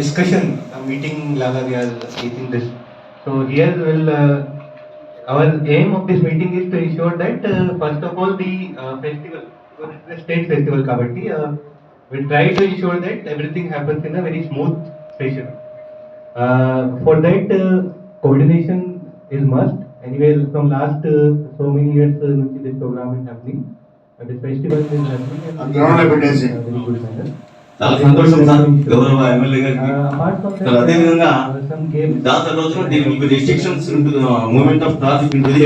discussion, a meeting laga we are keeping this. So here will uh, our aim of this meeting is to ensure that uh, first of all the uh, festival, the state festival committee, uh, we try to ensure that everything happens in a very smooth fashion. Uh, for that, uh, coordination is must. Anyway, from last uh, so many years, uh, this program is happening. Uh, this festival is happening. Ground evidence. Uh, very good. చాలా సంతోషం sir గౌరవ MLA గారికి Uh, apart from that, sir అదేవిధంగా uh, some games. దాని రోజున దీని will be restrictions ఉంటుంది movement of traffic ఉంటుంది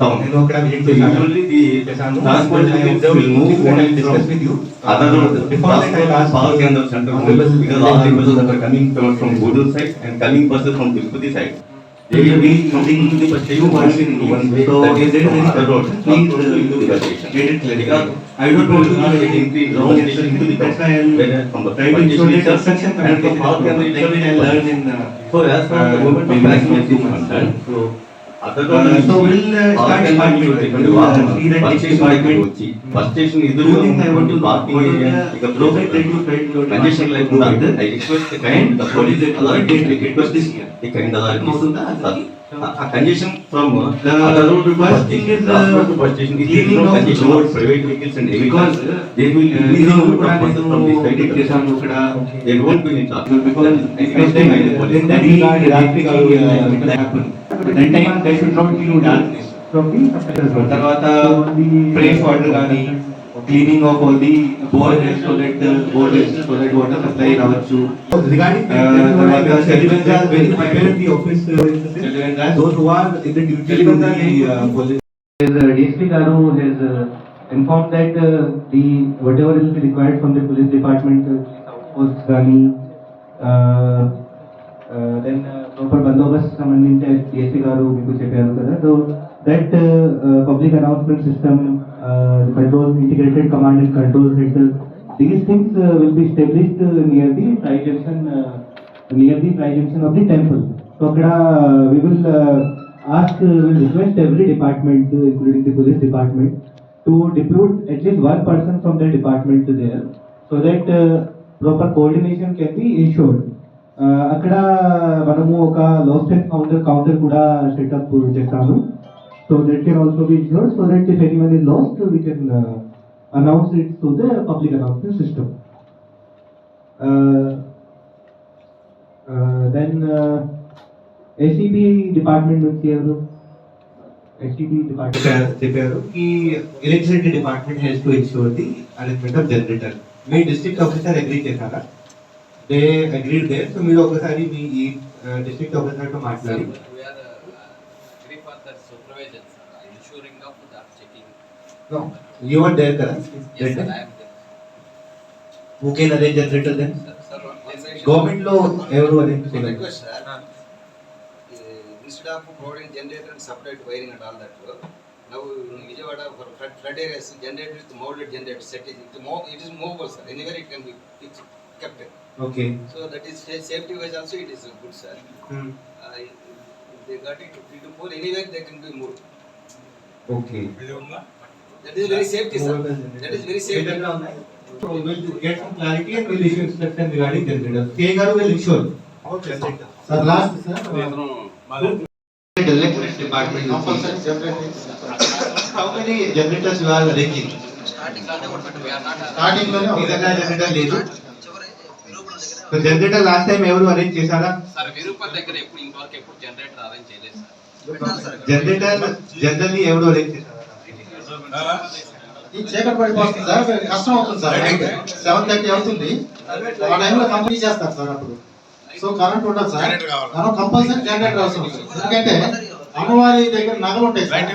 టౌన్ నేను అక్కడ visit చేశాను. యూజువల్లీ ది చేశాను. Transport I observed will move things that I discussed with you. Other Before that, I asked power కేంద్ర centre honorable- because all the buses are coming from Gudur side and coming buses from Tirupati side They will be using the station once in one way. So, That if there is any the road, please, not uh, into the bus station. get it clear. Because I don't distance into the Whether from the that itself construction and from when I is learn in. uh, So as far as the uh, vaccination is concerned, so Uh, uh, uh, bus each station department- వచ్చి bus station ఎదురుగా know. Parking area ఇక లేకుండా I? Request kind the police? ఆ condition from other road thing is, uh, bus station is cleaning no of condition roads. Private vehicles and Because, uh, they will uh, నేను out కూడా from this side చేశాను ఇక్కడ. They won't be in charge Because because then, then that is Ratric, uh, that happen. That time there should not be darkness. తర్వాత fresh water కానీ cleaning of all the borewells so that borewells so that water supply రావచ్చు Regarding Uh, తర్వాత Selvenga very prepared the office uh, Selvenga. those who are in the duty in the uh, police is uh, DSP Garu has uh, informed that uh, the whatever is required from the police department uh, police outposts కానీ uh, uh, then uh, proper బందోబస్తు సంబంధించి DSP గారు మీకు చెప్పారు కదా so that public announcement system control integrated command and control centre these things will be established near the try junction near the try junction of the temple so అక్కడ we will ask will request every department including the police department to depute at least one person from the department there so that proper coordination can be ensured అక్కడ మనము ఒక lost and counter counter కూడా setup చేస్తాము. So that can also be ignored so that if anyone is lost, we can uh, announce it to the public announcement system. Uh, uh, then uh, department में किया तो SEB department से कह रहा हूँ कि department has to ensure the arrangement of generator. मैं district officer agree किया that. they agreed there so मेरे officer ही मैं district officer को मार्ट लगी No. You are there, Karan? Yes, sir, I am there. Who can arrange a theatre then? Sir. Government law, everyone arrange One theatre. request, sir. Instead of providing generator and separate wiring and all that, now in Vijayawada for flood, flood areas, generator with molded generator set is, it, it is movable, sir. Anywhere it can be fixed, kept. Okay. So that is safety wise also it is good, sir. Hmm. Uh, they got it three to four, anywhere they can be moved. Okay. Building का that is very safety sir that is very safety last department. How many generators you are arranging? లోనే. We are not- లోనే ఒక generator లేదు so generator last time ఎవరు arrange చేశారా sir విరూపల్ దగ్గర ఎప్పుడు ఇంతవరకు ఎప్పుడు జనరేటర్ అరేంజ్ చేయలేదు సార్ జనరేటర్ జనరల్లీ ఎవరు అరేంజ్ చేశారా ఈ చీకటి పడిపోతుంది సార్ కష్టం అవుతుంది సార్. సెవెన్ థర్టీ అవుతుంది. ఆ టైంలో కంపెనీ చేస్తారు సార్ అప్పుడు. సో కరెంట్ ఉండదు సార్. మనం కంపల్సరీ జనరేటర్ అవసరం సార్. ఎందుకంటే అమ్మవారి దగ్గర నగలు ఉంటాయి సార్.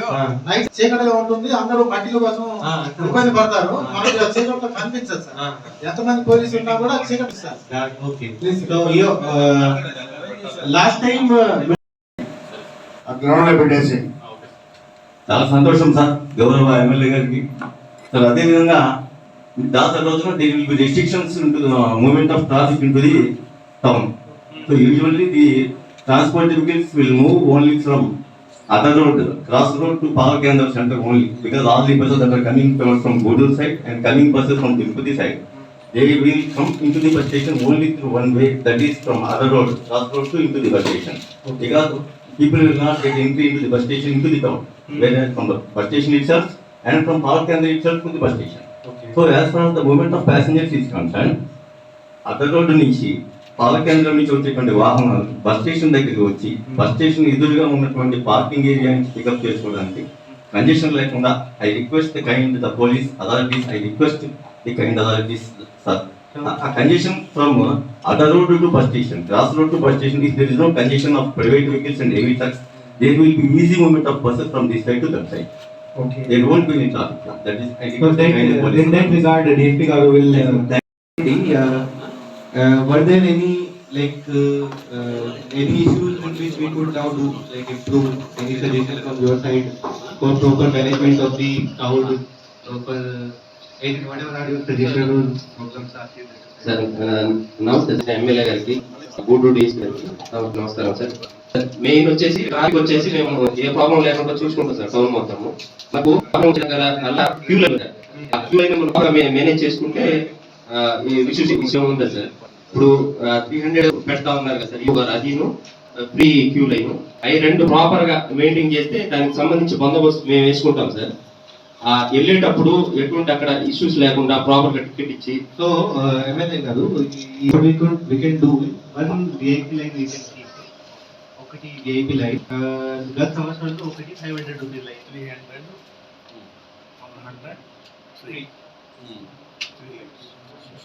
నైట్ చీకటిగా ఉంటుంది అందరూ మట్టిల కోసం. ఇబ్బంది పడతారు. మనకి చీకట్లో కనిపించదు సార్. ఎంతమంది పోలీసులు ఉన్నా కూడా చీకటి సార్. ఓకే. సో యో లాస్ట్ టైం గ్రౌండ్లో పెట్టేసి. చాలా సంతోషం సార్ గౌరవ ఎమ్మెల్యే గారికి సార్ అదేవిధంగా దాని రోజున they will be restrictions into moment of traffic into the town so usually the transport vehicles will move only from other road cross road to power కేంద్ర centre only because all the buses that are coming from Gudul side and coming buses from Tirupati side. They will come into the bus station only through one way, that is from other road, cross road to into the bus station. Because people will not get entry into the bus station into the town, whether from the bus station itself and from Power Kendra itself to the bus station. So as far as the movement of passengers is concerned, other road నుంచి పాల కేంద్రం నుంచి వచ్చేటువంటి వాహనాలు bus station దగ్గరికి వచ్చి bus station ఎదురుగా ఉన్నటువంటి పార్కింగ్ ఏరియా నుంచి పికప్ చేసుకోవడానికి కంజెషన్ లేకుండా I request the kind the police authorities I request the kind authorities sir a uh, congestion from uh, other road to bus station, cross road to bus station, if there is no congestion of private vehicles and heavy trucks, there will be easy movement of buses from this side to that side. Okay. There won't be any traffic jam. That is, I think, so in that regard, DSP Garu will. Uh, were there any like any issues in which we could now do like improve? Any suggestion from your side for proper management of the crowd, proper. Sir నమస్తే sir MLA గారికి. Gudur DS గారికి. నమస్కారం sir. Sir main వచ్చేసి traffic వచ్చేసి మేము ఏ problem లేకుండా చూసుకుంటాం sir town మొత్తము. మాకు ప్రాబ్లం క్యూ లైన్ ఆ క్యూ లైన్ బాగా మేనేజ్ చేసుకుంటే ఈ విషయం విషయం ఉంటుంది సార్. ఇప్పుడు త్రీ హండ్రెడ్ పెడతా ఉన్నారు కదా సార్ ఈ గారు అదిను ఫ్రీ క్యూ లైన్ అవి రెండు ప్రాపర్గా మెయింటైన్ చేస్తే దానికి సంబంధించి బందోబస్తు మేము వేసుకుంటాం సార్. వెళ్ళేటప్పుడు ఎటువంటి అక్కడ ఇష్యూస్ లేకుండా ప్రాపర్గా టికెట్ ఇచ్చి. We can keep. ఒకటి line. Uh, గత సంవత్సరంలో ఒకటి five hundred rupees line three hundred one hundred three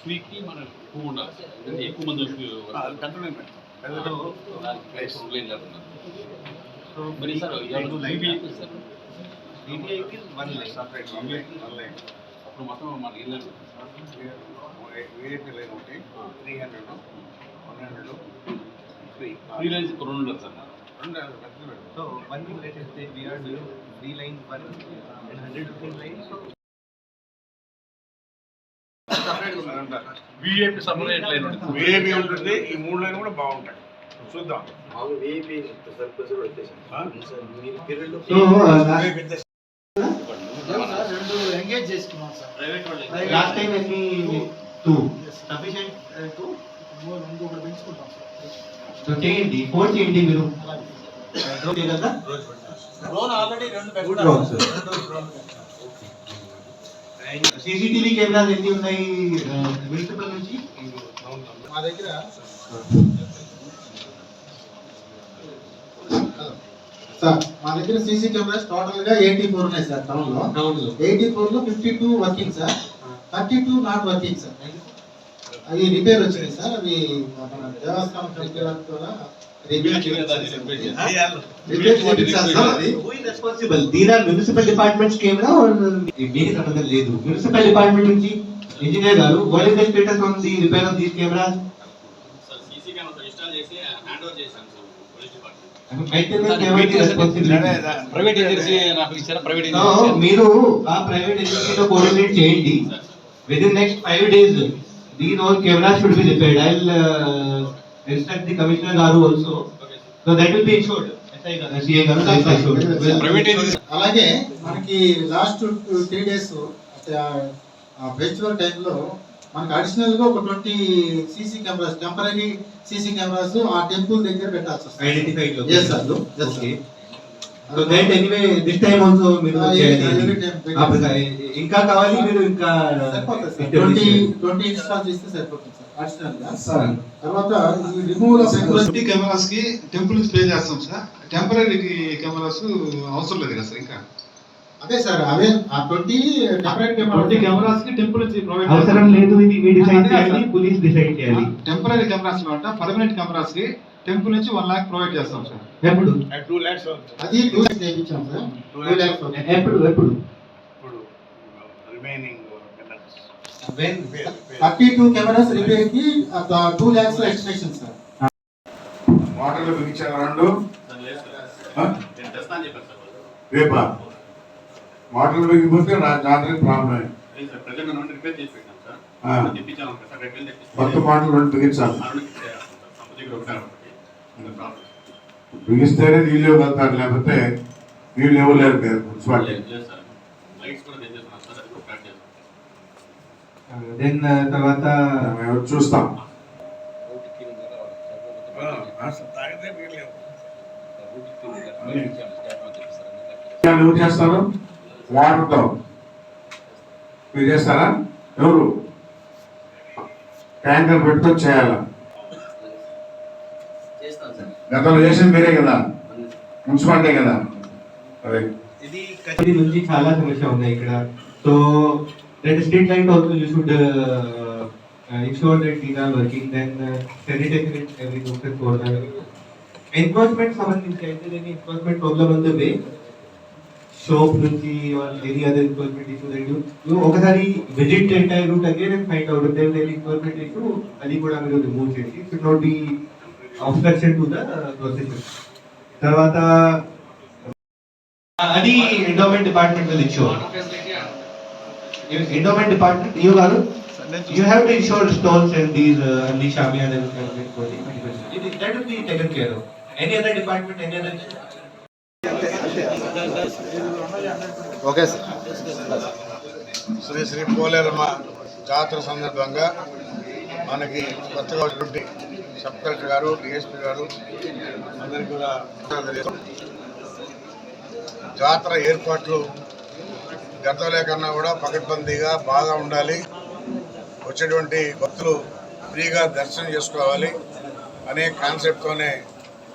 weekly మనం ఎక్కువ ఉండాలి. ఎక్కువ మంది కంట్రోల్ ప్లేస్ సో మరి సార్ సార్ యూపీఐకి వన్ లైన్ సపరేట్ అప్పుడు మొత్తం మన ఇళ్ళు వీఐపీ లైన్ ఒకటి three hundred one hundred free free lines రెండు సార్ సో వన్ అయితే బిఆర్డ్ line one hundred rupees line ఈ మూడు లైన్ కూడా బాగుంటాయి. చూద్దాం. Uh, ఎంగేజ్ చేసుకున్నాం sir last time when we two sufficient uh, two. ఇంకొకటి పెంచుకుంటాం సార్. So చేయండి. ఫోర్ చేయండి మీరు. సీసీటీవీ కెమెరాలు ఎన్ని ఉన్నాయి మున్సిపల్ నుంచి? మా దగ్గర సార్ మా దగ్గర సీసీ కెమెరాస్ టోటల్గా ఎయిటీ ఫోర్ ఉన్నాయి సార్ టౌన్లో టౌన్లో ఎయిటీ ఫోర్లో fifty two working sir. Thirty two not working sir. అవి రిపేర్ వచ్చినాయి సార్ అవి మన దేవస్థానం camera or మీకు సంబంధం లేదు? మున్సిపల్ డిపార్ట్మెంట్ నుంచి ఇంజనీర్ గారు what is the status on the repair of these cameras sir CC camera install చేసి హ్యాండ్ ఓవర్ చేశాం సార్ పోలీస్ డిపార్ట్మెంట్ మెయింటెనెన్స్ ఎవరికి రెస్పాన్సిబిలిటీ ప్రైవేట్ ఏజెన్సీ నాకు ఇచ్చారా? ప్రైవేట్ మీరు ఆ ప్రైవేట్ ఏజెన్సీతో కోఆర్డినేట్ చేయండి. With in next five days Deen all cameras should be repaired I will instruct the commissioner గారు also so that will be ensured అలాగే మనకి లాస్ట్ త్రీ డేస్ ఫెస్టివల్ టైంలో మనకి అడిషనల్గా ఒక twenty CC cameras temporary CC cameras ఆ temple దగ్గర పెట్టాల్సి వస్తుంది. Identified Yes, sir. Yes, sir. Okay so that anyway this time also మీరు ఇంకా కావాలి మీరు ఇంకా సార్ ట్వంటీ. ట్వంటీ ఇన్స్టాల్ చేస్తే సరిపోతుంది సార్ సార్ తర్వాత ఈ రిమూవల్ కెమెరాస్కి టెంపుల్ స్ప్రే చేస్తాం సార్ టెంపరీ కెమెరాస్ అవసరం లేదు కదా సార్ ఇంకా? అదే సార్ అవే ఆ ట్వంటీ ట్వంటీ కెమెరాస్కి టెంపుల్ అవసరం లేదు ఇది మీ డిసైడ్ చేయాలి పోలీస్ డిసైడ్ చేయాలి. టెంపరీ కెమెరాస్లో పర్మనెంట్ కెమెరాస్కి టెంపుల్ నుంచి వన్ లాక్ ప్రొవైడ్ చేస్తాం సార్. ఎప్పుడు? టూ ల్యాక్స్ అది టూ ల్యాక్స్ చేయించాం సార్. టూ ల్యాక్స్ ఎప్పుడు ఎప్పుడు? ఇప్పుడు remaining when thirty two cameras రిపేర్కి two lakhs extension sir వాటర్లో బిగించారు రెండు రేపా? వాటర్లో బిగిపోతే నా జాతరకి ప్రాబ్లం కొత్త వాటర్లు రెండు బిగించాలి బిగిస్తేనే నీళ్ళు వెళ్తారు లేకపోతే నీళ్ళు ఇవ్వలేరు మీరు మున్సిపాలిటీ. దెన్ తర్వాత మేము చూస్తాం. ఎవరు చేస్తారు? వాటర్తో మీరు చేస్తారా? ఎవరు? ట్యాంకర్ పెట్టుకొని చేయాలా? చేస్తాం సార్. గతంలో చేసింది మీరే కదా? మున్సిపాలిటీ కదా? అదే. ఇది నుంచి చాలా సమస్య ఉన్నాయి ఇక్కడ. So that street light also you should noted for enforcement సంబంధించి అయితే నేను ఎన్ఫోర్స్మెంట్ ప్రాబ్లమ్ ఉంది వే షాప్ నుంచి any other requirement issue that you ఒకసారి visit entire route again and find out then then enforcement issue అది కూడా మీరు remove చేసి should not be obstruction to the process తర్వాత అది endowment department will ensure endowment department you గారు you have to ensure stones and these అన్ని the shamiana that will be taken care of any other department any other okay sir. Shri Shri Poleramma Jatara సందర్భంగా మనకి కొత్తగా వచ్చినటువంటి sub collector గారు DSP గారు అందరికీ కూడా జాతర ఏర్పాట్లు గతంలో కన్నా కూడా పకడ్బందీగా బాగా ఉండాలి. వచ్చేటువంటి భక్తులు ఫ్రీగా దర్శనం చేసుకోవాలి అనే కాన్సెప్ట్తోనే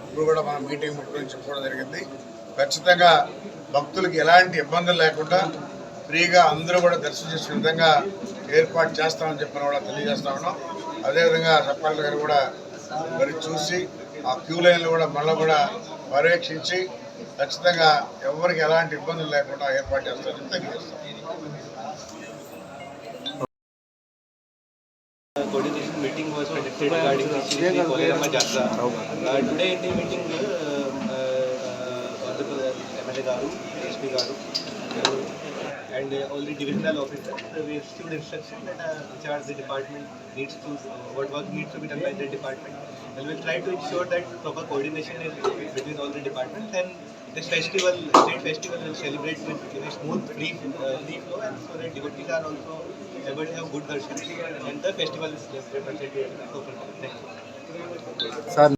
ఇప్పుడు కూడా మనం మీటింగ్ పెట్టుకుని చెప్పుకోవడం జరిగింది. ఖచ్చితంగా భక్తులకు ఎలాంటి ఇబ్బందులు లేకుండా ఫ్రీగా అందరూ కూడా దర్శనం చేసే విధంగా ఏర్పాటు చేస్తామని చెప్పిన కూడా తెలియజేస్తా ఉన్నాం. అదేవిధంగా కలెక్టర్ గారు కూడా మరి చూసి ఆ క్యూ లైన్లు కూడా మళ్ళీ కూడా పర్యవేక్షించి ఖచ్చితంగా ఎవరికి ఎలాంటి ఇబ్బందులు లేకుండా ఏర్పాటు చేస్తామని తెలియజేస్తాం. Jatra. Uh, today Uh, and uh, all the divisional officers, uh, we received instruction that uh, charge the department needs to, uh, what work needs to be done by the department. And we'll try to ensure that proper coordination is between all the departments and this festival, state festival will celebrate with a smooth, free, uh, flow and so that devotees are also able have good darshan and the festival is represented properly. Thank you.